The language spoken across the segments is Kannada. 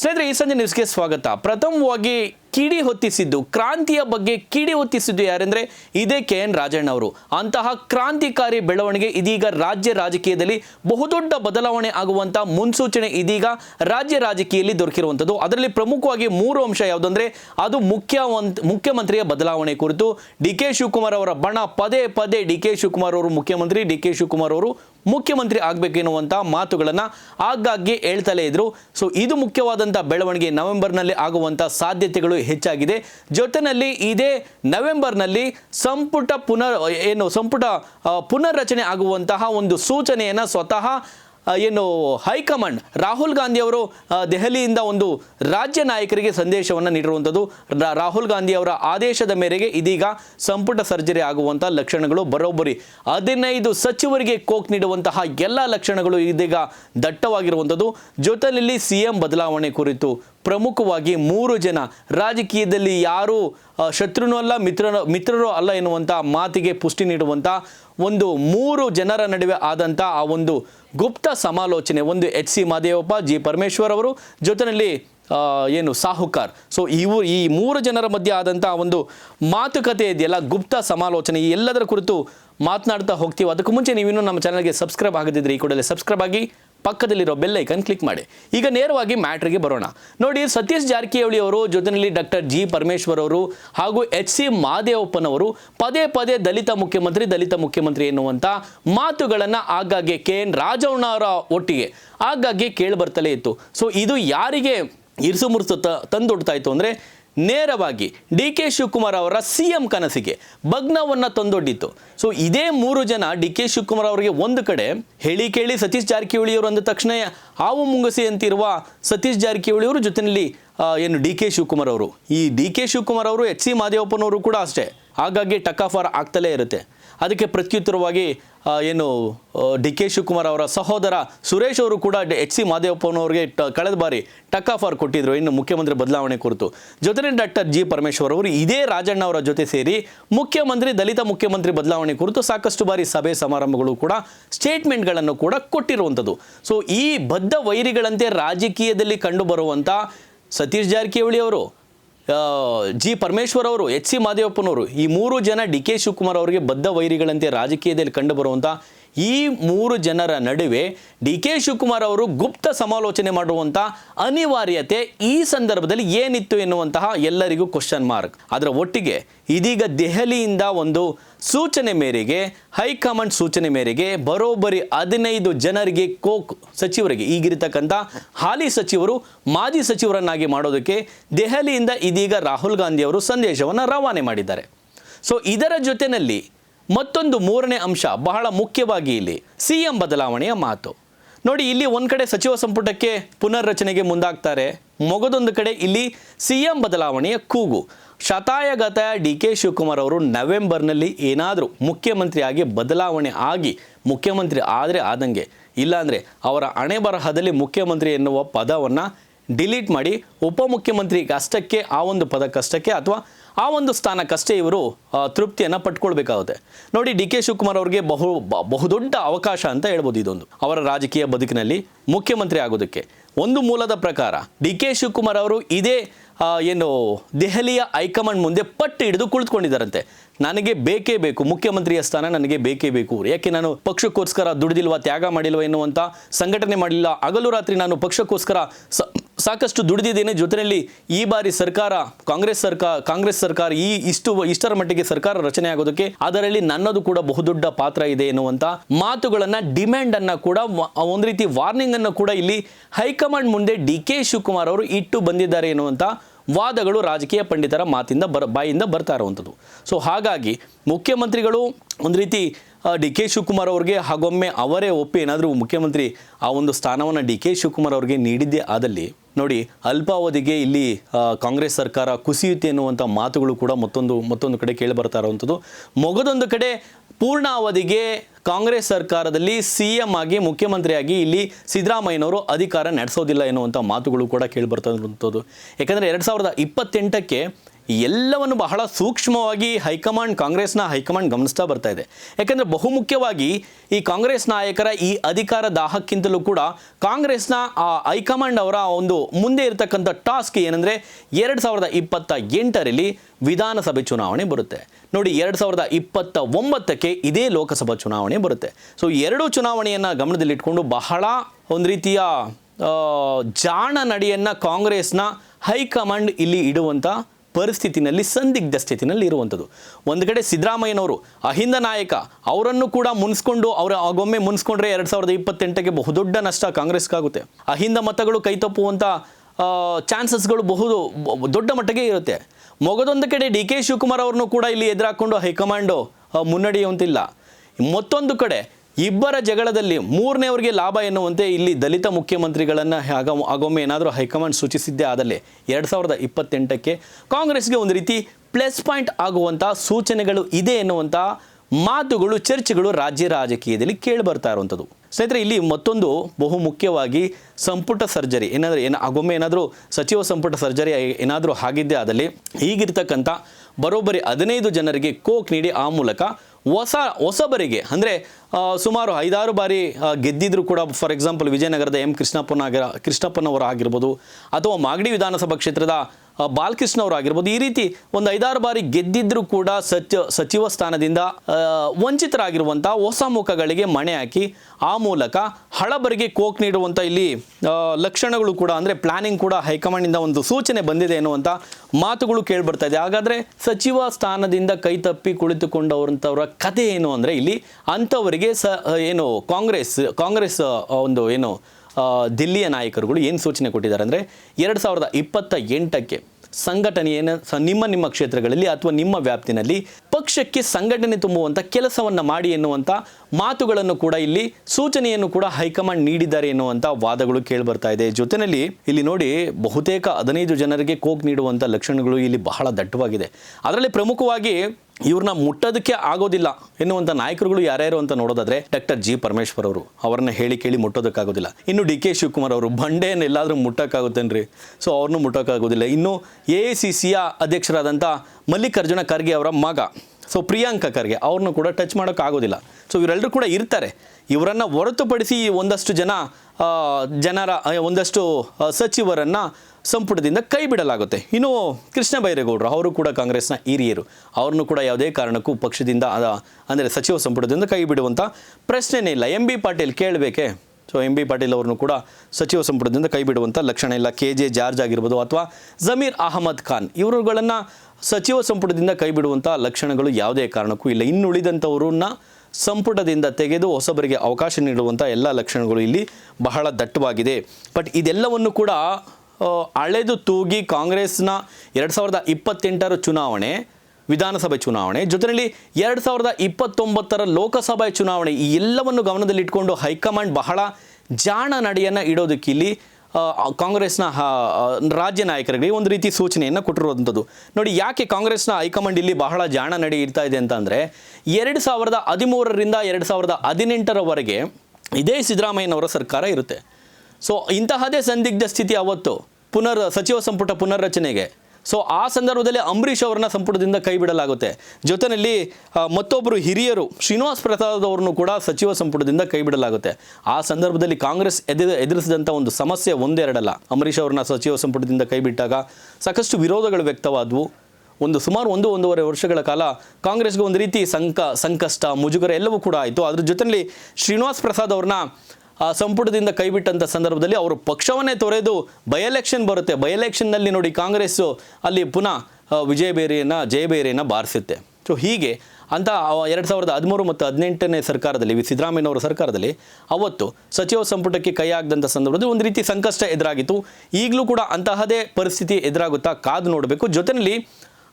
ಸ್ನೇಹಿತರೆ ಈ ಸಂಜೆ ನ್ಯೂಸ್ಗೆ ಸ್ವಾಗತ. ಪ್ರಥಮವಾಗಿ ಕಿಡಿ ಹೊತ್ತಿಸಿದ್ದು, ಕ್ರಾಂತಿಯ ಬಗ್ಗೆ ಕಿಡಿ ಹೊತ್ತಿಸಿದ್ದು ಯಾರೆಂದ್ರೆ ಇದೇ ಕೆ ಎನ್ ರಾಜಣ್ಣ ಅವರು ಅಂತಹ ಕ್ರಾಂತಿಕಾರಿ ಬೆಳವಣಿಗೆ ಇದೀಗ ರಾಜ್ಯ ರಾಜಕೀಯದಲ್ಲಿ ಬಹುದೊಡ್ಡ ಬದಲಾವಣೆ ಆಗುವಂತ ಮುನ್ಸೂಚನೆ ಇದೀಗ ರಾಜ್ಯ ರಾಜಕೀಯದಲ್ಲಿ ದೊರಕಿರುವಂಥದ್ದು. ಅದರಲ್ಲಿ ಪ್ರಮುಖವಾಗಿ ಮೂರು ಅಂಶ ಯಾವುದಂದ್ರೆ, ಅದು ಮುಖ್ಯ ಮುಖ್ಯಮಂತ್ರಿಯ ಬದಲಾವಣೆ ಕುರಿತು. ಡಿ ಕೆ ಶಿವಕುಮಾರ್ ಅವರ ಬಣ ಪದೇ ಪದೇ ಡಿ ಕೆ ಶಿವಕುಮಾರ್ ಅವರು ಮುಖ್ಯಮಂತ್ರಿ, ಡಿ ಕೆ ಶಿವಕುಮಾರ್ ಅವರು ಮುಖ್ಯಮಂತ್ರಿ ಆಗಬೇಕೆನ್ನುವಂಥ ಮಾತುಗಳನ್ನು ಆಗಾಗ್ಗೆ ಹೇಳ್ತಲೇ ಇದ್ರು. ಸೊ ಇದು ಮುಖ್ಯವಾದಂಥ ಬೆಳವಣಿಗೆ ನವೆಂಬರ್ನಲ್ಲಿ ಆಗುವಂಥ ಸಾಧ್ಯತೆಗಳು ಹೆಚ್ಚಾಗಿದೆ. ಜೊತೆಯಲ್ಲಿ ಇದೇ ನವೆಂಬರ್ನಲ್ಲಿ ಸಂಪುಟ ಪುನರ್ ಏನು ಸಂಪುಟ ಪುನರ್ರಚನೆ ಆಗುವಂತಹ ಒಂದು ಸೂಚನೆಯನ್ನು ಸ್ವತಃ ಏನು ಹೈಕಮಾಂಡ್, ರಾಹುಲ್ ಗಾಂಧಿ ಅವರು ದೆಹಲಿಯಿಂದ ಒಂದು ರಾಜ್ಯ ನಾಯಕರಿಗೆ ಸಂದೇಶವನ್ನು ನೀಡಿರುವಂಥದ್ದು. ರಾಹುಲ್ ಗಾಂಧಿ ಅವರ ಆದೇಶದ ಮೇರೆಗೆ ಇದೀಗ ಸಂಪುಟ ಸರ್ಜರಿ ಆಗುವಂಥ ಲಕ್ಷಣಗಳು ಬರೋಬ್ಬರಿ. ಹದಿನೈದು ಸಚಿವರಿಗೆ ಕೋಕ್ ನೀಡುವಂತಹ ಎಲ್ಲ ಲಕ್ಷಣಗಳು ಇದೀಗ ದಟ್ಟವಾಗಿರುವಂಥದ್ದು. ಜೊತೆಯಲ್ಲಿ ಸಿ ಎಂ ಬದಲಾವಣೆ ಕುರಿತು ಪ್ರಮುಖವಾಗಿ ಮೂರು ಜನ, ರಾಜಕೀಯದಲ್ಲಿ ಯಾರು ಶತ್ರುನೂ ಅಲ್ಲ, ಮಿತ್ರನ, ಮಿತ್ರರು ಅಲ್ಲ ಎನ್ನುವಂಥ ಮಾತಿಗೆ ಪುಷ್ಟಿ ನೀಡುವಂಥ ಒಂದು ಮೂರು ಜನರ ನಡುವೆ ಆದಂಥ ಆ ಒಂದು ಗುಪ್ತ ಸಮಾಲೋಚನೆ, ಒಂದು H C Madevappa, G Parameshwar ಅವರು ಜೊತೆಯಲ್ಲಿ ಏನು ಸಾಹುಕಾರ್. ಸೊ ಇವು ಈ ಮೂರು ಜನರ ಮಧ್ಯೆ ಆದಂಥ ಒಂದು ಮಾತುಕತೆ ಇದೆಯಲ್ಲ, ಗುಪ್ತ ಸಮಾಲೋಚನೆ, ಈ ಎಲ್ಲದರ ಕುರಿತು ಮಾತನಾಡ್ತಾ ಹೋಗ್ತೀವಿ. ಅದಕ್ಕೂ ಮುಂಚೆ ನೀವಿನ್ನೂ ನಮ್ಮ ಚಾನಲ್ಗೆ ಸಬ್ಸ್ಕ್ರೈಬ್ ಆಗದಿದ್ರೆ ಈ ಕೂಡಲೇ ಸಬ್ಸ್ಕ್ರೈಬ್ ಆಗಿ ಪಕ್ಕದಲ್ಲಿರೋ ಬೆಲ್ ಐಕನ್ ಕ್ಲಿಕ್ ಮಾಡಿ. ಈಗ ನೇರವಾಗಿ ಮ್ಯಾಟ್ರಿಗೆ ಬರೋಣ. ನೋಡಿ, ಸತೀಶ್ ಜಾರಕಿಹೊಳಿ ಅವರು, ಜೊತೆಯಲ್ಲಿ ಡಾಕ್ಟರ್ ಜಿ ಪರಮೇಶ್ವರ್ ಅವರು ಹಾಗೂ ಎಚ್ ಸಿ ಮಾದೇವಪ್ಪನವರು ಪದೇ ಪದೇ ದಲಿತ ಮುಖ್ಯಮಂತ್ರಿ ದಲಿತ ಮುಖ್ಯಮಂತ್ರಿ ಎನ್ನುವಂಥ ಮಾತುಗಳನ್ನು ಆಗಾಗ್ಗೆ ಕೆ ಎನ್ ರಾಜವಣ್ಣ ಅವರ ಒಟ್ಟಿಗೆ ಆಗಾಗ್ಗೆ ಕೇಳಿ ಬರ್ತಲೇ ಇತ್ತು. ಸೊ ಇದು ಯಾರಿಗೆ ಇರಿಸು ಮುರುಸು ತಂದೊಡ್ತಾ ಇತ್ತು ಅಂದರೆ ನೇರವಾಗಿ ಡಿ ಕೆ ಶಿವಕುಮಾರ್ ಅವರ ಸಿ ಎಂ ಕನಸಿಗೆ ಭಗ್ನವನ್ನು ತಂದೊಡ್ಡಿತ್ತು. ಸೊ ಇದೇ ಮೂರು ಜನ ಡಿ ಕೆ ಶಿವಕುಮಾರ್ ಅವರಿಗೆ ಒಂದು ಕಡೆ ಹೇಳಿ ಕೇಳಿ ಸತೀಶ್ ಜಾರಕಿಹೊಳಿ ಅವರು ಅಂದ ತಕ್ಷಣ ಹಾವು ಮುಂಗಸಿ ಅಂತಿರುವ ಸತೀಶ್ ಜಾರಕಿಹೊಳಿ ಅವರು ಜೊತೆಯಲ್ಲಿ ಏನು ಡಿ ಕೆ ಶಿವಕುಮಾರ್ ಅವರು. ಈ ಡಿ ಕೆ ಶಿವಕುಮಾರ್ ಅವರು, ಎಚ್ ಸಿ ಮಾದೇವಪ್ಪನವರು ಕೂಡ ಅಷ್ಟೇ. ಹಾಗಾಗಿ ಟಕಾಫಾರ್ ಆಗ್ತಲೇ ಇರುತ್ತೆ. ಅದಕ್ಕೆ ಪ್ರತ್ಯುತ್ತರವಾಗಿ ಏನು ಡಿ ಕೆ ಶಿವಕುಮಾರ್ ಅವರ ಸಹೋದರ ಸುರೇಶ್ ಅವರು ಕೂಡ ಎಚ್ ಸಿ ಮಾದೇವಪ್ಪನವ್ರಿಗೆ ಟ, ಕಳೆದ ಬಾರಿ ಟಕಾಫಾರ್ ಕೊಟ್ಟಿದ್ರು, ಇನ್ನು ಮುಖ್ಯಮಂತ್ರಿ ಬದಲಾವಣೆ ಕುರಿತು. ಜೊತೆಗೆ ಡಾಕ್ಟರ್ ಜಿ ಪರಮೇಶ್ವರ್ ಅವರು ಇದೇ ರಾಜಣ್ಣ ಅವರ ಜೊತೆ ಸೇರಿ ಮುಖ್ಯಮಂತ್ರಿ, ದಲಿತ ಮುಖ್ಯಮಂತ್ರಿ ಬದಲಾವಣೆ ಕುರಿತು ಸಾಕಷ್ಟು ಬಾರಿ ಸಭೆ ಸಮಾರಂಭಗಳು ಕೂಡ ಸ್ಟೇಟ್ಮೆಂಟ್ಗಳನ್ನು ಕೂಡ ಕೊಟ್ಟಿರುವಂಥದ್ದು. ಸೊ, ಈ ಬದ್ಧ ವೈರಿಗಳಂತೆ ರಾಜಕೀಯದಲ್ಲಿ ಕಂಡುಬರುವಂಥ ಸತೀಶ್ ಜಾರಕಿಹೊಳಿ ಅವರು ಜಿ ಪರಮೇಶ್ವರ್ ಅವರು, ಎಚ್ ಸಿ ಮಾದೇವಪ್ಪನವರು, ಈ ಮೂರು ಜನ ಡಿ ಕೆ ಶಿವಕುಮಾರ್ ಅವರಿಗೆ ಬದ್ಧ ವೈರಿಗಳಂತೆ ರಾಜಕೀಯದಲ್ಲಿ ಕಂಡುಬರುವಂಥ ಈ ಮೂರು ಜನರ ನಡುವೆ ಡಿ ಕೆ ಶಿವಕುಮಾರ್ ಅವರು ಗುಪ್ತ ಸಮಾಲೋಚನೆ ಮಾಡುವಂಥ ಅನಿವಾರ್ಯತೆ ಈ ಸಂದರ್ಭದಲ್ಲಿ ಏನಿತ್ತು ಎನ್ನುವಂತಹ ಎಲ್ಲರಿಗೂ ಕ್ವಶನ್ ಮಾರ್ಕ್ ಅದರ ಒಟ್ಟಿಗೆ ಇದೀಗ ದೆಹಲಿಯಿಂದ ಒಂದು ಸೂಚನೆ ಮೇರೆಗೆ, ಹೈಕಮಾಂಡ್ ಸೂಚನೆ ಮೇರೆಗೆ ಬರೋಬ್ಬರಿ ಹದಿನೈದು ಜನರಿಗೆ ಕೋಕ್ ಸಚಿವರಿಗೆ, ಈಗಿರತಕ್ಕಂಥ ಹಾಲಿ ಸಚಿವರು ಮಾಜಿ ಸಚಿವರನ್ನಾಗಿ ಮಾಡೋದಕ್ಕೆ ದೆಹಲಿಯಿಂದ ಇದೀಗ ರಾಹುಲ್ ಗಾಂಧಿ ಅವರು ಸಂದೇಶವನ್ನು ರವಾನೆ ಮಾಡಿದ್ದಾರೆ. ಸೊ ಇದರ ಜೊತೆಯಲ್ಲಿ ಮತ್ತೊಂದು ಮೂರನೇ ಅಂಶ ಬಹಳ ಮುಖ್ಯವಾಗಿ ಇಲ್ಲಿ. ಸಿ ಎಂ ಬದಲಾವಣೆಯ ಮಾತು. ನೋಡಿ, ಇಲ್ಲಿ ಒಂದು ಕಡೆ ಸಚಿವ ಸಂಪುಟಕ್ಕೆ ಪುನರ್ರಚನೆಗೆ ಮುಂದಾಗ್ತಾರೆ. ಮೊಗದೊಂದು ಕಡೆ ಇಲ್ಲಿ ಸಿ ಎಂ ಬದಲಾವಣೆಯ ಕೂಗು. ಶತಾಯಗತಾಯ ಡಿ ಕೆ ಶಿವಕುಮಾರ್ ಅವರು ನವೆಂಬರ್ನಲ್ಲಿ ಏನಾದರೂ ಮುಖ್ಯಮಂತ್ರಿಯಾಗಿ ಬದಲಾವಣೆ ಆಗಿ, ಮುಖ್ಯಮಂತ್ರಿ ಆದರೆ ಆದಂಗೆ, ಇಲ್ಲಾಂದರೆ ಅವರ ಹಣೆ ಬರಹದಲ್ಲಿ ಮುಖ್ಯಮಂತ್ರಿ ಎನ್ನುವ ಪದವನ್ನು ಡಿಲೀಟ್ ಮಾಡಿ ಉಪಮುಖ್ಯಮಂತ್ರಿಗೆ ಅಷ್ಟಕ್ಕೆ ಆ ಒಂದು ಪದಕ್ಕಷ್ಟಕ್ಕೆ ಅಥವಾ ಆ ಒಂದು ಸ್ಥಾನಕ್ಕಷ್ಟೇ ಇವರು ತೃಪ್ತಿಯನ್ನು ಪಟ್ಕೊಳ್ಬೇಕಾಗುತ್ತೆ. ನೋಡಿ, ಡಿ ಕೆ ಶಿವಕುಮಾರ್ ಅವರಿಗೆ ಬಹು ಬಹುದೊಡ್ಡ ಅವಕಾಶ ಅಂತ ಹೇಳ್ಬೋದು ಇದೊಂದು. ಅವರ ರಾಜಕೀಯ ಬದುಕಿನಲ್ಲಿ ಮುಖ್ಯಮಂತ್ರಿ ಆಗೋದಕ್ಕೆ. ಒಂದು ಮೂಲದ ಪ್ರಕಾರ, ಡಿ ಕೆ ಶಿವಕುಮಾರ್ ಅವರು ಇದೇ ಏನು ದೆಹಲಿಯ ಹೈಕಮಾಂಡ್ ಮುಂದೆ ಪಟ್ಟು ಹಿಡಿದು ಕುಳಿತುಕೊಂಡಿದ್ದಾರಂತೆ. ನನಗೆ ಬೇಕೇ ಬೇಕು, ಮುಖ್ಯಮಂತ್ರಿಯ ಸ್ಥಾನ ನನಗೆ ಬೇಕೇ ಬೇಕು. ಯಾಕೆ ನಾನು ಪಕ್ಷಕ್ಕೋಸ್ಕರ ದುಡಿದಿಲ್ವಾ, ತ್ಯಾಗ ಮಾಡಿಲ್ವಾ ಎನ್ನುವಂಥ ಸಂಘಟನೆ ಮಾಡಿಲ್ಲ ಹಗಲು ರಾತ್ರಿ ನಾನು ಪಕ್ಷಕ್ಕೋಸ್ಕರ ಸ ಸಾಕಷ್ಟು ದುಡಿದಿದ್ದೇನೆ. ಜೊತೆಯಲ್ಲಿ ಈ ಬಾರಿ ಸರ್ಕಾರ, ಕಾಂಗ್ರೆಸ್ ಸರ್ಕಾರ ಕಾಂಗ್ರೆಸ್ ಸರ್ಕಾರ ಈ ಇಷ್ಟು ಇಷ್ಟರ ಮಟ್ಟಿಗೆ ಸರ್ಕಾರ ರಚನೆ ಆಗೋದಕ್ಕೆ ಅದರಲ್ಲಿ ನನ್ನದು ಕೂಡ ಬಹುದೊಡ್ಡ ಪಾತ್ರ ಇದೆ ಎನ್ನುವಂತ ಮಾತುಗಳನ್ನ ಡಿಮ್ಯಾಂಡ್ ಅನ್ನ ಕೂಡ ಒಂದು ರೀತಿ ವಾರ್ನಿಂಗ್ ಅನ್ನು ಕೂಡ ಇಲ್ಲಿ ಹೈಕಮಾಂಡ್ ಮುಂದೆ ಡಿ ಕೆ ಶಿವಕುಮಾರ್ ಅವರು ಇಟ್ಟು ಬಂದಿದ್ದಾರೆ ಎನ್ನುವಂತ ವಾದಗಳು ರಾಜಕೀಯ ಪಂಡಿತರ ಮಾತಿಂದ ಬರ, ಬಾಯಿಂದ ಬರ್ತಾ ಇರುವಂಥದ್ದು ಸೊ ಹಾಗಾಗಿ ಮುಖ್ಯಮಂತ್ರಿಗಳು ಒಂದು ರೀತಿ ಡಿ ಕೆ ಶಿವಕುಮಾರ್ ಅವ್ರಿಗೆ ಹಾಗೊಮ್ಮೆ ಅವರೇ ಒಪ್ಪಿ ಏನಾದರೂ ಮುಖ್ಯಮಂತ್ರಿ ಆ ಒಂದು ಸ್ಥಾನವನ್ನು ಡಿ ಕೆ ಶಿವಕುಮಾರ್ ಅವ್ರಿಗೆ ನೀಡಿದ್ದೇ ಆದಲ್ಲಿ ನೋಡಿ, ಅಲ್ಪಾವಧಿಗೆ ಇಲ್ಲಿ ಕಾಂಗ್ರೆಸ್ ಸರ್ಕಾರ ಕುಸಿಯುತ್ತೆ ಎನ್ನುವಂಥ ಮಾತುಗಳು ಕೂಡ ಮತ್ತೊಂದು ಮತ್ತೊಂದು ಕಡೆ ಕೇಳಿ ಬರ್ತಾ ಇರುವಂಥದ್ದು. ಮೊಗದೊಂದು ಕಡೆ ಪೂರ್ಣ ಅವಧಿಗೆ ಕಾಂಗ್ರೆಸ್ ಸರ್ಕಾರದಲ್ಲಿ ಸಿ ಎಂ ಆಗಿ ಮುಖ್ಯಮಂತ್ರಿಯಾಗಿ ಇಲ್ಲಿ ಸಿದ್ದರಾಮಯ್ಯನವರು ಅಧಿಕಾರ ನಡೆಸೋದಿಲ್ಲ ಎನ್ನುವಂಥ ಮಾತುಗಳು ಕೂಡ ಕೇಳಿ ಬರ್ತಾ ಇರುವಂಥದ್ದು. ಯಾಕಂದರೆ ಎರಡು ಸಾವಿರದ ಇಪ್ಪತ್ತೆಂಟಕ್ಕೆ ಎಲ್ಲವನ್ನು ಬಹಳ ಸೂಕ್ಷ್ಮವಾಗಿ ಹೈಕಮಾಂಡ್, ಕಾಂಗ್ರೆಸ್ನ ಹೈಕಮಾಂಡ್ ಗಮನಿಸ್ತಾ ಬರ್ತಾ ಇದೆ. ಯಾಕಂದರೆ ಬಹುಮುಖ್ಯವಾಗಿ ಈ ಕಾಂಗ್ರೆಸ್ ನಾಯಕರ ಈ ಅಧಿಕಾರ ದಾಹಕ್ಕಿಂತಲೂ ಕೂಡ ಕಾಂಗ್ರೆಸ್ನ ಆ ಹೈಕಮಾಂಡ್ ಅವರ ಒಂದು ಮುಂದೆ ಇರತಕ್ಕಂಥ ಟಾಸ್ಕ್ ಏನಂದರೆ ಎರಡು ಸಾವಿರದ ಇಪ್ಪತ್ತ ಎಂಟರಲ್ಲಿ ವಿಧಾನಸಭೆ ಚುನಾವಣೆ ಬರುತ್ತೆ. ನೋಡಿ, ಎರಡು ಸಾವಿರದ ಇಪ್ಪತ್ತ ಒಂಬತ್ತಕ್ಕೆ ಇದೇ ಲೋಕಸಭಾ ಚುನಾವಣೆ ಬರುತ್ತೆ. ಸೊ ಎರಡೂ ಚುನಾವಣೆಯನ್ನು ಗಮನದಲ್ಲಿಟ್ಕೊಂಡು ಬಹಳ ಒಂದು ರೀತಿಯ ಜಾಣ ನಡೆಯನ್ನು ಕಾಂಗ್ರೆಸ್ನ ಹೈಕಮಾಂಡ್ ಇಲ್ಲಿ ಇಡುವಂಥ ಪರಿಸ್ಥಿತಿನಲ್ಲಿ, ಸಂದಿಗ್ಧ ಸ್ಥಿತಿನಲ್ಲಿ ಇರುವಂಥದ್ದು. ಒಂದು ಕಡೆ ಸಿದ್ದರಾಮಯ್ಯನವರು, ಅಹಿಂದ ನಾಯಕ, ಅವರನ್ನು ಕೂಡ ಮುನ್ಸ್ಕೊಂಡು, ಅವರ ಆಗೊಮ್ಮೆ ಮುನ್ಸ್ಕೊಂಡ್ರೆ ಎರಡು ಸಾವಿರದ ಇಪ್ಪತ್ತೆಂಟಕ್ಕೆ ಬಹುದೊಡ್ಡ ನಷ್ಟ ಕಾಂಗ್ರೆಸ್ಗಾಗುತ್ತೆ. ಅಹಿಂದ ಮತಗಳು ಕೈತಪ್ಪುವಂಥ ಚಾನ್ಸಸ್ಗಳು ಬಹುದು ಬ- ದೊಡ್ಡ ಮಟ್ಟಿಗೆ ಇರುತ್ತೆ. ಮೊಗದೊಂದು ಕಡೆ ಡಿ ಕೆ ಶಿವಕುಮಾರ್ ಅವ್ರನ್ನೂ ಕೂಡ ಇಲ್ಲಿ ಎದುರಾಕೊಂಡು ಹೈಕಮಾಂಡು ಮುನ್ನಡೆಯುವಂತಿಲ್ಲ. ಮತ್ತೊಂದು ಕಡೆ ಇಬ್ಬರ ಜಗಳದಲ್ಲಿ ಮೂರನೇವರಿಗೆ ಲಾಭ ಎನ್ನುವಂತೆ ಇಲ್ಲಿ ದಲಿತ ಮುಖ್ಯಮಂತ್ರಿಗಳನ್ನು ಆಗ ಆಗೊಮ್ಮೆ ಏನಾದರೂ ಹೈಕಮಾಂಡ್ ಸೂಚಿಸಿದ್ದೇ ಆದಲ್ಲಿ ಎರಡು ಸಾವಿರದ ಇಪ್ಪತ್ತೆಂಟಕ್ಕೆ ಕಾಂಗ್ರೆಸ್ಗೆ ಒಂದು ರೀತಿ ಪ್ಲಸ್ ಪಾಯಿಂಟ್ ಆಗುವಂಥ ಸೂಚನೆಗಳು ಇದೆ ಎನ್ನುವಂಥ ಮಾತುಗಳು, ಚರ್ಚೆಗಳು ರಾಜ್ಯ ರಾಜಕೀಯದಲ್ಲಿ ಕೇಳಿ ಬರ್ತಾ ಇರುವಂಥದ್ದು ಸ್ನೇಹಿತರೆ, ಇಲ್ಲಿ ಮತ್ತೊಂದು ಬಹು ಮುಖ್ಯವಾಗಿ ಸಂಪುಟ ಸರ್ಜರಿ, ಏನಾದರೂ ಏನು ಆಗೊಮ್ಮೆ ಏನಾದರೂ ಸಚಿವ ಸಂಪುಟ ಸರ್ಜರಿ ಏನಾದರೂ ಆಗಿದ್ದೇ ಆದಲ್ಲಿ ಈಗಿರ್ತಕ್ಕಂಥ ಬರೋಬ್ಬರಿ ಹದಿನೈದು ಜನರಿಗೆ ಕೋಕ್ ನೀಡಿ ಆ ಮೂಲಕ ಹೊಸ, ಹೊಸಬರಿಗೆ, ಅಂದರೆ ಸುಮಾರು ಐದಾರು ಬಾರಿ ಗೆದ್ದಿದ್ರು ಕೂಡ ಫಾರ್ ಎಕ್ಸಾಂಪಲ್ ವಿಜಯನಗರದ ಎಂ. ಕೃಷ್ಣಪ್ಪನ ಆಗಿರ ಕೃಷ್ಣಪ್ಪನವರು ಆಗಿರ್ಬೋದು, ಅಥವಾ ಮಾಗಡಿ ವಿಧಾನಸಭಾ ಕ್ಷೇತ್ರದ ಬಾಲಕೃಷ್ಣ ಅವರು ಆಗಿರ್ಬೋದು, ಈ ರೀತಿ ಒಂದು ಐದಾರು ಬಾರಿ ಗೆದ್ದಿದ್ರೂ ಕೂಡ ಸಚಿವ ಸಚಿವ ಸ್ಥಾನದಿಂದ ವಂಚಿತರಾಗಿರುವಂಥ ಹೊಸ ಮುಖಗಳಿಗೆ ಮಣೆ ಹಾಕಿ, ಆ ಮೂಲಕ ಹಳಬರಿಗೆ ಕೋಕ್ ನೀಡುವಂಥ ಇಲ್ಲಿ ಲಕ್ಷಣಗಳು ಕೂಡ ಅಂದರೆ ಪ್ಲಾನಿಂಗ್ ಕೂಡ ಹೈಕಮಾಂಡಿಂದ ಒಂದು ಸೂಚನೆ ಬಂದಿದೆ ಎನ್ನುವಂಥ ಮಾತುಗಳು ಕೇಳಿಬರ್ತಾ ಇದೆ. ಹಾಗಾದರೆ ಸಚಿವ ಸ್ಥಾನದಿಂದ ಕೈ ತಪ್ಪಿ ಕುಳಿತುಕೊಂಡವರಂಥವರ ಕಥೆ ಏನು ಅಂದರೆ ಇಲ್ಲಿ ಅಂಥವರಿಗೆ ಸ ಏನು ಕಾಂಗ್ರೆಸ್ ಕಾಂಗ್ರೆಸ್ ಒಂದು ಏನು ದಿಲ್ಲಿಯ ನಾಯಕರುಗಳು ಏನು ಸೂಚನೆ ಕೊಟ್ಟಿದ್ದಾರೆ ಅಂದರೆ ಎರಡು ಸಾವಿರದ ಇಪ್ಪತ್ತ ಎಂಟಕ್ಕೆ ಸಂಘಟನೆಯನ್ನು ನಿಮ್ಮ ನಿಮ್ಮ ಕ್ಷೇತ್ರಗಳಲ್ಲಿ ಅಥವಾ ನಿಮ್ಮ ವ್ಯಾಪ್ತಿನಲ್ಲಿ ಪಕ್ಷಕ್ಕೆ ಸಂಘಟನೆ ತುಂಬುವಂಥ ಕೆಲಸವನ್ನು ಮಾಡಿ ಎನ್ನುವಂಥ ಮಾತುಗಳನ್ನು ಕೂಡ ಇಲ್ಲಿ ಸೂಚನೆಯನ್ನು ಕೂಡ ಹೈಕಮಾಂಡ್ ನೀಡಿದ್ದಾರೆ ಎನ್ನುವಂಥ ವಾದಗಳು ಕೇಳಿಬರ್ತಾ ಇದೆ. ಜೊತೆಯಲ್ಲಿ ಇಲ್ಲಿ ನೋಡಿ ಬಹುತೇಕ ಹದಿನೈದು ಜನರಿಗೆ ಕೋಕ್ ನೀಡುವಂಥ ಲಕ್ಷಣಗಳು ಇಲ್ಲಿ ಬಹಳ ದಟ್ಟವಾಗಿದೆ. ಅದರಲ್ಲಿ ಪ್ರಮುಖವಾಗಿ ಇವ್ರನ್ನ ಮುಟ್ಟೋದಕ್ಕೆ ಆಗೋದಿಲ್ಲ ಎನ್ನುವಂಥ ನಾಯಕರುಗಳು ಯಾರ್ಯಾರು ಅಂತ ನೋಡೋದಾದ್ರೆ ಡಾಕ್ಟರ್ ಜಿ ಪರಮೇಶ್ವರ್ ಅವರು ಅವರನ್ನ ಹೇಳಿ ಕೇಳಿ ಮುಟ್ಟೋದಕ್ಕಾಗೋದಿಲ್ಲ. ಇನ್ನು ಡಿ ಕೆ ಶಿವಕುಮಾರ್ ಅವರು ಬಂಡೆಯನ್ನು ಎಲ್ಲಾದರೂ ಮುಟ್ಟೋಕ್ಕಾಗುತ್ತೇನ್ರಿ? ಸೊ ಅವ್ರನ್ನೂ ಮುಟ್ಟೋಕ್ಕಾಗೋದಿಲ್ಲ. ಇನ್ನು ಎ ಸಿ ಸಿಯ ಅಧ್ಯಕ್ಷರಾದಂಥ ಮಲ್ಲಿಕಾರ್ಜುನ ಖರ್ಗೆ ಅವರ ಮಗ ಸೊ ಪ್ರಿಯಾಂಕ ಖರ್ಗೆ ಅವ್ರನ್ನೂ ಕೂಡ ಟಚ್ ಮಾಡೋಕ್ಕಾಗೋದಿಲ್ಲ ಸೊ ಇವರೆಲ್ಲರೂ ಕೂಡ ಇರ್ತಾರೆ. ಇವರನ್ನು ಹೊರತುಪಡಿಸಿ ಒಂದಷ್ಟು ಜನ ಜನರ ಒಂದಷ್ಟು ಸಚಿವರನ್ನು ಸಂಪುಟದಿಂದ ಕೈ ಬಿಡಲಾಗುತ್ತೆ. ಇನ್ನು ಕೃಷ್ಣ ಬೈರೇಗೌಡರು, ಅವರು ಕೂಡ ಕಾಂಗ್ರೆಸ್ನ ಹಿರಿಯರು. ಅವ್ರನ್ನೂ ಕೂಡ ಯಾವುದೇ ಕಾರಣಕ್ಕೂ ಪಕ್ಷದಿಂದ ಅಂದರೆ ಸಚಿವ ಸಂಪುಟದಿಂದ ಕೈ ಬಿಡುವಂಥ ಪ್ರಶ್ನೆನೇ ಇಲ್ಲ. ಎಂ ಬಿ ಪಾಟೀಲ್ ಕೇಳಬೇಕೆ? ಸೊ ಎಂ ಬಿ ಪಾಟೀಲ್ ಅವ್ರನ್ನು ಕೂಡ ಸಚಿವ ಸಂಪುಟದಿಂದ ಕೈ ಬಿಡುವಂಥ ಲಕ್ಷಣ ಇಲ್ಲ. ಕೆ ಜೆ ಜಾರ್ಜ್ ಆಗಿರ್ಬೋದು ಅಥವಾ ಜಮೀರ್ ಅಹಮದ್ ಖಾನ್ ಇವರುಗಳನ್ನು ಸಚಿವ ಸಂಪುಟದಿಂದ ಕೈ ಬಿಡುವಂಥ ಲಕ್ಷಣಗಳು ಯಾವುದೇ ಕಾರಣಕ್ಕೂ ಇಲ್ಲ. ಇನ್ನುಳಿದಂಥವ್ರನ್ನ ಸಂಪುಟದಿಂದ ತೆಗೆದು ಹೊಸಬರಿಗೆ ಅವಕಾಶ ನೀಡುವಂಥ ಎಲ್ಲ ಲಕ್ಷಣಗಳು ಇಲ್ಲಿ ಬಹಳ ದಟ್ಟವಾಗಿದೆ. ಬಟ್ ಇದೆಲ್ಲವನ್ನು ಕೂಡ ಅಳೆದು ತೂಗಿ ಕಾಂಗ್ರೆಸ್ನ ಎರಡು ಸಾವಿರದ ಇಪ್ಪತ್ತೆಂಟರ ಚುನಾವಣೆ ವಿಧಾನಸಭೆ ಚುನಾವಣೆ. ಜೊತೆಯಲ್ಲಿ ಎರಡು ಸಾವಿರದ ಇಪ್ಪತ್ತೊಂಬತ್ತರ ಲೋಕಸಭೆ ಚುನಾವಣೆ, ಈ ಎಲ್ಲವನ್ನು ಗಮನದಲ್ಲಿಟ್ಕೊಂಡು ಹೈಕಮಾಂಡ್ ಬಹಳ ಜಾಣ ನಡೆಯನ್ನು ಇಡೋದಕ್ಕೆ ಇಲ್ಲಿ ಕಾಂಗ್ರೆಸ್ನ ರಾಜ್ಯ ನಾಯಕರಿಗೆ ಒಂದು ರೀತಿ ಸೂಚನೆಯನ್ನು ಕೊಟ್ಟಿರುವಂಥದ್ದು. ನೋಡಿ, ಯಾಕೆ ಕಾಂಗ್ರೆಸ್ನ ಹೈಕಮಾಂಡ್ ಇಲ್ಲಿ ಬಹಳ ಜಾಣ ನಡೆ ಇರ್ತಾ ಇದೆ ಅಂತ ಅಂದರೆ ಎರಡು ಸಾವಿರದ ಹದಿಮೂರರಿಂದ ಎರಡು ಸಾವಿರದ ಹದಿನೆಂಟರವರೆಗೆ ಇದೇ ಸಿದ್ದರಾಮಯ್ಯನವರ ಸರ್ಕಾರ ಇರುತ್ತೆ. ಸೊ, ಇಂತಹದೇ ಸಂದಿಗ್ಧ ಸ್ಥಿತಿ ಅವತ್ತು, ಪುನರ್, ಸಚಿವ ಸಂಪುಟ ಪುನರ್ರಚನೆಗೆ. ಸೊ ಆ ಸಂದರ್ಭದಲ್ಲಿ ಅಂಬರೀಷ್ ಅವರನ್ನ ಸಂಪುಟದಿಂದ ಕೈ ಬಿಡಲಾಗುತ್ತೆ ಜೊತೆಯಲ್ಲಿ ಮತ್ತೊಬ್ಬರು ಹಿರಿಯರು, ಶ್ರೀನಿವಾಸ್ ಪ್ರಸಾದ್ ಅವರನ್ನು ಕೂಡ ಸಚಿವ ಸಂಪುಟದಿಂದ ಕೈ ಬಿಡಲಾಗುತ್ತೆ ಆ ಸಂದರ್ಭದಲ್ಲಿ ಕಾಂಗ್ರೆಸ್ ಎದೆ ಎದುರಿಸಿದಂಥ ಒಂದು ಸಮಸ್ಯೆ ಒಂದೆರಡಲ್ಲ. ಅಂಬರೀಷ್ ಅವರನ್ನ ಸಚಿವ ಸಂಪುಟದಿಂದ ಕೈ ಬಿಟ್ಟಾಗ ಸಾಕಷ್ಟು ವಿರೋಧಗಳು ವ್ಯಕ್ತವಾದವು. ಒಂದು ಸುಮಾರು ಒಂದು, ಒಂದೂವರೆ ವರ್ಷಗಳ ಕಾಲ ಕಾಂಗ್ರೆಸ್ಗೆ ಒಂದು ರೀತಿ ಸಂಕ, ಸಂಕಷ್ಟ, ಮುಜುಗರ ಎಲ್ಲವೂ ಕೂಡ ಆಯಿತು. ಅದ್ರ ಜೊತೆಯಲ್ಲಿ ಶ್ರೀನಿವಾಸ್ ಪ್ರಸಾದ್ ಅವ್ರನ್ನ ಸಂಪುಟದಿಂದ ಕೈಬಿಟ್ಟಂಥ ಸಂದರ್ಭದಲ್ಲಿ ಅವರು ಪಕ್ಷವನ್ನೇ ತೊರೆದು ಬೈ ಎಲೆಕ್ಷನ್ ಬರುತ್ತೆ. ಬೈ ಎಲೆಕ್ಷನ್ನಲ್ಲಿ ನೋಡಿ ಕಾಂಗ್ರೆಸ್ಸು ಅಲ್ಲಿ ಪುನಃ ವಿಜಯ ಬೇರೆಯನ್ನು ಜಯಬೇರೆಯನ್ನು ಬಾರಿಸುತ್ತೆ. ಸೊ ಹೀಗೆ ಅಂತ ಎರಡು ಸಾವಿರದ ಹದಿಮೂರು ಮತ್ತು ಹದಿನೆಂಟನೇ ಸರ್ಕಾರದಲ್ಲಿ, ವಿ. ಸಿದ್ದರಾಮಯ್ಯನವರ ಸರ್ಕಾರದಲ್ಲಿ ಅವತ್ತು ಸಚಿವ ಸಂಪುಟಕ್ಕೆ ಕೈ ಆಗದಂಥ ಸಂದರ್ಭದಲ್ಲಿ ಒಂದು ರೀತಿ ಸಂಕಷ್ಟ ಎದುರಾಗಿತ್ತು. ಈಗಲೂ ಕೂಡ ಅಂತಹದೇ ಪರಿಸ್ಥಿತಿ ಎದುರಾಗುತ್ತಾ ಕಾದು ನೋಡಬೇಕು. ಜೊತೆಯಲ್ಲಿ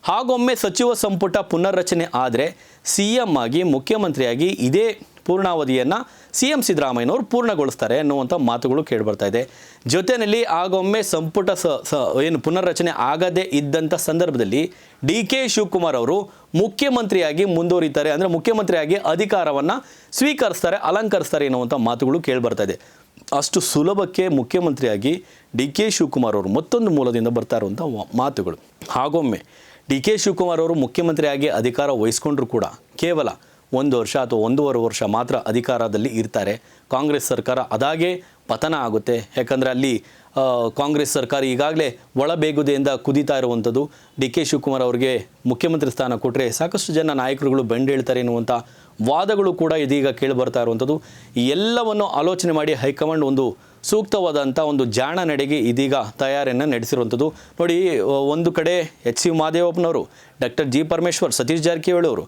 ಹಾಗೊಮ್ಮೆ ಸಚಿವ ಸಂಪುಟ ಪುನರ್ರಚನೆ ಆದರೆ ಸಿ ಎಂ ಆಗಿ, ಮುಖ್ಯಮಂತ್ರಿಯಾಗಿ ಇದೇ ಪೂರ್ಣಾವಧಿಯನ್ನು ಸಿ ಎಂ ಸಿದ್ದರಾಮಯ್ಯನವರು ಪೂರ್ಣಗೊಳಿಸ್ತಾರೆ ಅನ್ನುವಂಥ ಮಾತುಗಳು ಕೇಳಿಬರ್ತಾ ಇದೆ. ಜೊತೆಯಲ್ಲಿ ಆಗೊಮ್ಮೆ ಸಂಪುಟ ಸ ಸ, ಏನು ಪುನರ್ರಚನೆ ಆಗದೇ ಇದ್ದಂಥ ಸಂದರ್ಭದಲ್ಲಿ ಡಿ ಕೆ ಶಿವಕುಮಾರ್ ಅವರು ಮುಖ್ಯಮಂತ್ರಿಯಾಗಿ ಮುಂದುವರಿತಾರೆ ಅಂದರೆ ಮುಖ್ಯಮಂತ್ರಿಯಾಗಿ ಅಧಿಕಾರವನ್ನು ಸ್ವೀಕರಿಸ್ತಾರೆ, ಅಲಂಕರಿಸ್ತಾರೆ ಎನ್ನುವಂಥ ಮಾತುಗಳು ಕೇಳಿಬರ್ತಾ ಇದೆ. ಅಷ್ಟು ಸುಲಭಕ್ಕೆ ಮುಖ್ಯಮಂತ್ರಿಯಾಗಿ ಡಿ ಕೆ ಶಿವಕುಮಾರ್ ಅವರು ಮತ್ತೊಂದು ಮೂಲದಿಂದ ಬರ್ತಾ ಇರುವಂಥ ಮಾತುಗಳು. ಹಾಗೊಮ್ಮೆ ಡಿ ಕೆ ಶಿವಕುಮಾರ್ ಅವರು ಮುಖ್ಯಮಂತ್ರಿಯಾಗಿ ಅಧಿಕಾರ ವಹಿಸ್ಕೊಂಡ್ರು ಕೂಡ ಕೇವಲ ಒಂದು ವರ್ಷ ಅಥವಾ ಒಂದೂವರೆ ವರ್ಷ ಮಾತ್ರ ಅಧಿಕಾರದಲ್ಲಿ ಇರ್ತಾರೆ. ಕಾಂಗ್ರೆಸ್ ಸರ್ಕಾರ ಅದಾಗೆ ಪತನ ಆಗುತ್ತೆ. ಯಾಕಂದರೆ ಅಲ್ಲಿ ಕಾಂಗ್ರೆಸ್ ಸರ್ಕಾರ ಈಗಾಗಲೇ ಒಳಬೇಗುದೆಯಿಂದ ಕುದೀತಾ ಇರುವಂಥದ್ದು. ಡಿ ಕೆ ಶಿವಕುಮಾರ್ ಅವರಿಗೆ ಮುಖ್ಯಮಂತ್ರಿ ಸ್ಥಾನ ಕೊಟ್ಟರೆ ಸಾಕಷ್ಟು ಜನ ನಾಯಕರುಗಳು ಬೆಂಡೇಳ್ತಾರೆ ಎನ್ನುವಂಥ ವಾದಗಳು ಕೂಡ ಇದೀಗ ಕೇಳಿಬರ್ತಾ ಇರುವಂಥದ್ದು. ಎಲ್ಲವನ್ನು ಆಲೋಚನೆ ಮಾಡಿ ಹೈಕಮಾಂಡ್ ಒಂದು ಸೂಕ್ತವಾದಂಥ ಒಂದು ಜಾಣ ನಡೆಗೆ ಇದೀಗ ತಯಾರಿಯನ್ನು ನಡೆಸಿರುವಂಥದ್ದು. ನೋಡಿ ಒಂದು ಕಡೆ ಎಚ್ ಸಿ ಮಹಾದೇವಪ್ಪನವರು ಡಾಕ್ಟರ್ ಜಿ ಪರಮೇಶ್ವರ್, ಸತೀಶ್ ಜಾರಕಿಹೊಳಿ ಅವರು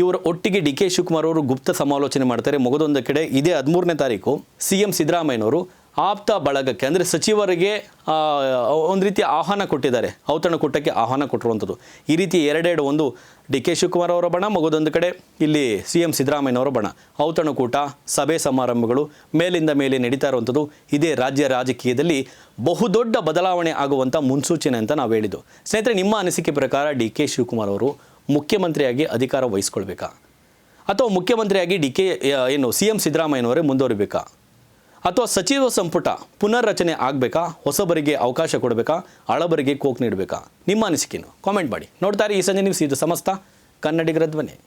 ಇವರ ಒಟ್ಟಿಗೆ ಡಿ ಕೆ ಶಿವಕುಮಾರ್ ಅವರು ಗುಪ್ತ ಸಮಾಲೋಚನೆ ಮಾಡ್ತಾರೆ. ಮಗದೊಂದು ಕಡೆ ಇದೇ ಹದಿಮೂರನೇ ತಾರೀಕು ಸಿ ಎಂ ಸಿದ್ದರಾಮಯ್ಯನವರು ಆಪ್ತ ಬಳಗಕ್ಕೆ, ಅಂದರೆ ಸಚಿವರಿಗೆ ಒಂದು ರೀತಿ ಆಹ್ವಾನ ಕೊಟ್ಟಿದ್ದಾರೆ. ಔತಣಕೂಟಕ್ಕೆ ಆಹ್ವಾನ ಕೊಟ್ಟಿರುವಂಥದ್ದು. ಈ ರೀತಿ ಎರಡೆರಡು ಒಂದು ಡಿ ಕೆ ಶಿವಕುಮಾರ್ ಅವರ ಬಣ, ಮಗದೊಂದು ಕಡೆ ಇಲ್ಲಿ ಸಿ ಎಂ ಸಿದ್ದರಾಮಯ್ಯನವರ ಬಣ. ಔತಣಕೂಟ ಸಭೆ ಸಮಾರಂಭಗಳು, ಮೇಲಿಂದ ಮೇಲೆ ನಡೀತಾ ಇರುವಂಥದ್ದು. ಇದೇ ರಾಜ್ಯ ರಾಜಕೀಯದಲ್ಲಿ ಬಹುದೊಡ್ಡ ಬದಲಾವಣೆ ಆಗುವಂಥ ಮುನ್ಸೂಚನೆ ಅಂತ ನಾವು ಹೇಳಿದ್ದು. ಸ್ನೇಹಿತರೆ, ನಿಮ್ಮ ಅನಿಸಿಕೆ ಪ್ರಕಾರ ಡಿ ಕೆ ಶಿವಕುಮಾರ್ ಅವರು ಮುಖ್ಯಮಂತ್ರಿಯಾಗಿ ಅಧಿಕಾರ ವಹಿಸ್ಕೊಳ್ಬೇಕಾ? ಅಥವಾ ಮುಖ್ಯಮಂತ್ರಿಯಾಗಿ ಡಿ ಕೆ ಏನು ಸಿ ಎಂ ಸಿದ್ದರಾಮಯ್ಯನವರೇ ಮುಂದುವರಿಬೇಕಾ? ಅಥವಾ ಸಚಿವ ಸಂಪುಟ ಪುನರ್ರಚನೆ ಆಗಬೇಕಾ? ಹೊಸಬರಿಗೆ ಅವಕಾಶ ಕೊಡಬೇಕಾ? ಹಳಬರಿಗೆ ಕೋಕ್ ನೀಡಬೇಕಾ? ನಿಮ್ಮ ಅನಿಸಿಕೆನು ಕಾಮೆಂಟ್ ಮಾಡಿ. ನೋಡ್ತಾರೆ ಈ ಸಂಜೆ ನೀವು ಇದು ಸಮಸ್ತ ಕನ್ನಡಿಗರ ಧ್ವನಿ.